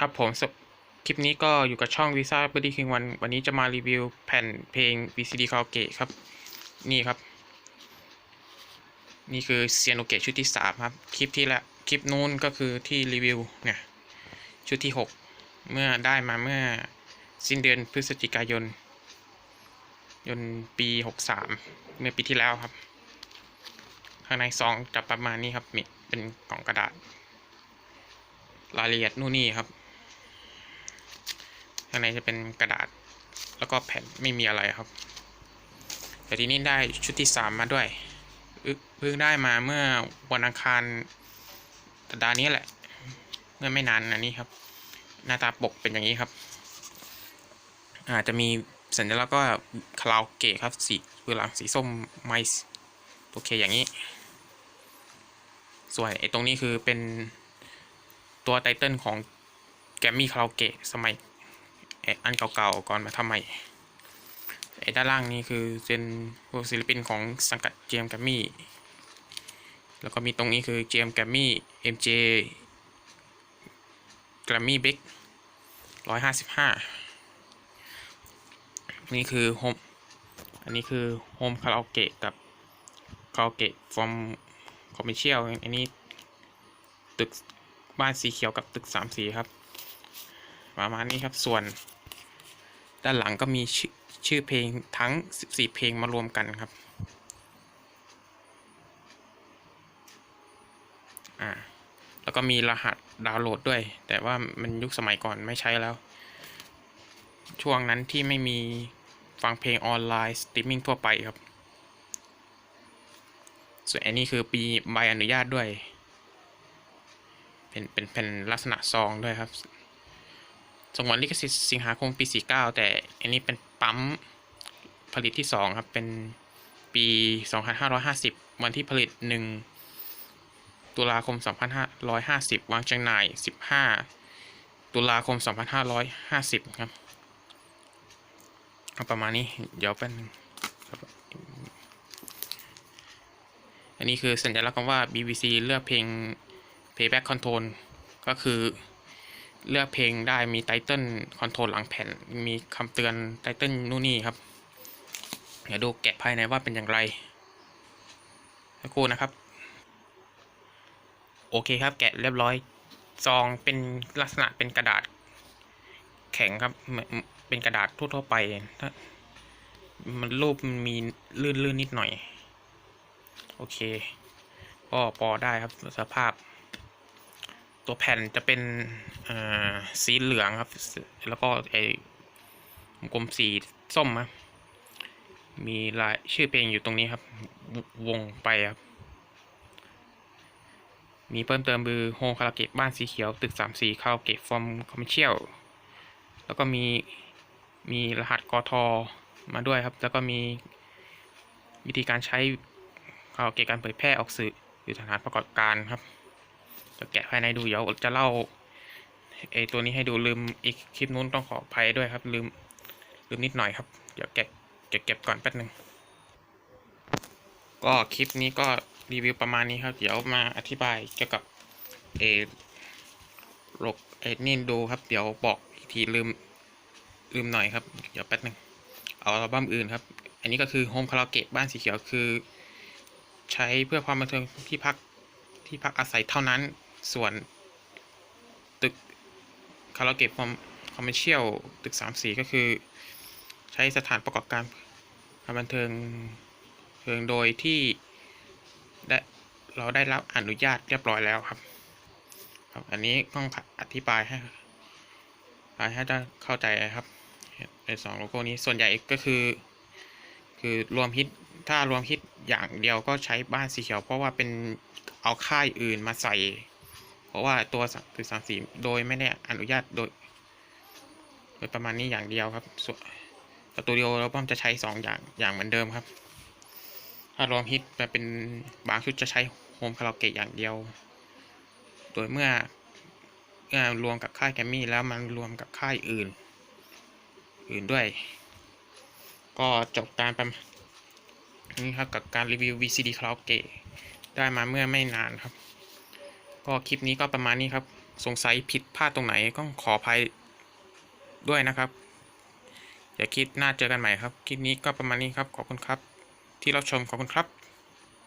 ครับผมคลิปนี้ก็อยู่กับช่อง Visa b o d y King วันวันนี้จะมารีวิวแผ่นเพลง VCD Karaoke ครับ นี่ครับ นี่คือเซียนโนเกะชุดที่สามครับ คลิปที่ละคลิปนู้นก็คือที่รีวิวเนี่ยชุดที่หกเมื่อได้มาเมื่อสิ้นเดือนพฤศจิกายน ยนปีหกสามเมื่อปีที่แล้วครับ ข้างในซองจะประมาณนี้ครับมีเป็นกล่องกระดาษรายละเอียดนู่นนี่ครับ ข้างในจะเป็นกระดาษ แล้วก็แผ่นไม่มีอะไรครับ แต่ทีนี้ได้ชุดที่สามมาด้วยเพิ่งได้มาเมื่อวันอังคารสัปดาห์นี้แหละ เมื่อไม่นานอันนี้ครับ หน้าตาปกเป็นอย่างนี้ครับ อาจจะมีสัญลักษณ์ก็คาราโอเกะครับสีคือหลังสีส้มไมซ์โอเคอย่างนี้ ส่วนไอ้ตรงนี้คือเป็นตัวไตเติลของแกมมี่คาราโอเกะสมัย อ้อันเก่าๆก่อนมาทำใหม่ไอ้ด้านล่างนี่คือเป็นพวกศิลปินของสังกัดเจมแกมมี่ แล้วก็มีตรงนี้คือเจมแกมมี่ MJ แกรมมี่บิ๊กร้อยห้าสิบห้านี่คือโฮมอันนี้คือโฮมคาราโอเกะกับคาราโอเกะฟอร์มคอมเมเชียลอันนี้ตึกบ้านสีเขียวกับตึกสามสีครับ ประมาณนี้ครับส่วน ด้านหลังก็มีชื่อชื่อเพลงทั้ง 14 เพลงมารวมกันครับอ่าแล้วก็มีรหัสดาวน์โหลดด้วย แต่ว่ามันยุคสมัยก่อนไม่ใช้แล้ว ช่วงนั้นที่ไม่มีฟังเพลงออนไลน์สตรีมมิ่งทั่วไปครับ ส่วนอันนี้คือปีใบอนุญาตด้วย เป็นเป็นเป็นลักษณะซองด้วยครับ สงวนลิขสิทธิ์สิงหาคมปี 49 แต่อันนี้เป็นปั๊มผลิตที่ 2 ครับ เป็นปี 2550 วันที่ผลิต 1 ตุลาคม 2550 วางจำหน่าย 15 ตุลาคม 2550 ครับเอาประมาณนี้ เดี๋ยวเป็นอันนี้คือสัญลักษณ์คำว่า BBC เลือกเพลง Playback Control ก็คือ เลือกเพลงได้มีไตเติลคอนโทรลหลังแผ่น มีคำเตือนไตเติลนู่นนี่ครับ เดี๋ยวดูแกะภายในว่าเป็นอย่างไรสักครู่นะครับ โอเคครับ แกะเรียบร้อย ซองเป็นลักษณะเป็นกระดาษ แข็งครับ เป็นกระดาษทั่วๆไปถ้ามันรูปมันมีลื่นๆนิดหน่อย โอเค ก็พอได้ครับสภาพ ตัวแผ่นจะเป็นสีเหลืองครับ แล้วก็ไอ้กลมสีส้มครับมีลายชื่อเพลงอยู่ตรงนี้ครับ วงไปครับ มีเพิ่มเติมคือโฮคาราเกะบ้านสีเขียว ตึกสามสีคาราเกะฟอร์มคอมเมเชียลแล้วก็มีมีรหัสกทมาด้วยครับ แล้วก็มีวิธีการใช้คาราเกะการเผยแพร่ออกสื่ออยู่ฐานประกอบการครับ แกะภายในดูเดี๋ยวจะเล่าไอตัวนี้ให้ดูลืมอีกคลิปนู้นต้องขออภัยด้วยครับ ลืมลืมนิดหน่อยครับ เดี๋ยวแกะเก็บเก็บก่อนแป๊บนึงก็คลิปนี้ก็รีวิวประมาณนี้ครับ เดี๋ยวมาอธิบายเกี่ยวกับเอโรคเอนี่ดูครับ เดี๋ยวบอกอีกทีลืมลืมหน่อยครับ เดี๋ยวแป๊บนึงเอาอัลบั้มอื่นครับ อันนี้ก็คือโฮมคาราโอเกะบ้านสีเขียวคือ ใช้เพื่อความบันเทิงที่พักที่พักอาศัยเท่านั้น ส่วน ตึกคาราเกะคอมเมอร์เชียลตึกสามสีก็คือ ใช้สถานประกอบการการบันเทิงเทิงโดยที่ได้เราได้รับอนุญาตเรียบร้อยแล้วครับ ครับ อันนี้ต้องอธิบายให้ให้ได้เข้าใจครับในสองโลโก้นี้ส่วนใหญ่ก็คือ คือรวมฮิตถ้ารวมฮิตอย่างเดียวก็ใช้บ้านสีเขียว เพราะว่าเป็นเอาค่ายอื่นมาใส่ ราะว่าตัวตึกสามสีโดยไม่ได้อนุญาตโดย โดยประมาณนี้อย่างเดียวครับส่วนสตูดิโอเราป้อมจะใช้สองอย่างอย่างเหมือนเดิมครับ ถ้ารวมฮิตมาเป็นบางชุดจะใช้โฮมคาราโอเกะอย่างเดียว โดยเมื่อเมื่อรวมกับค่ายแกมมี่แล้วมันรวมกับค่ายอื่น อื่นด้วย ก็จบการประนี่ครับกับการรีวิว VCD คาราโอเกะได้มาเมื่อไม่นานครับ ก็คลิปนี้ก็ประมาณนี้ครับ สงสัยผิดพลาดตรงไหนก็ขออภัยด้วยนะครับอย่าคิดหน้าเจอกันใหม่ครับ คลิปนี้ก็ประมาณนี้ครับ ขอบคุณครับ ที่รับชมขอบคุณครับ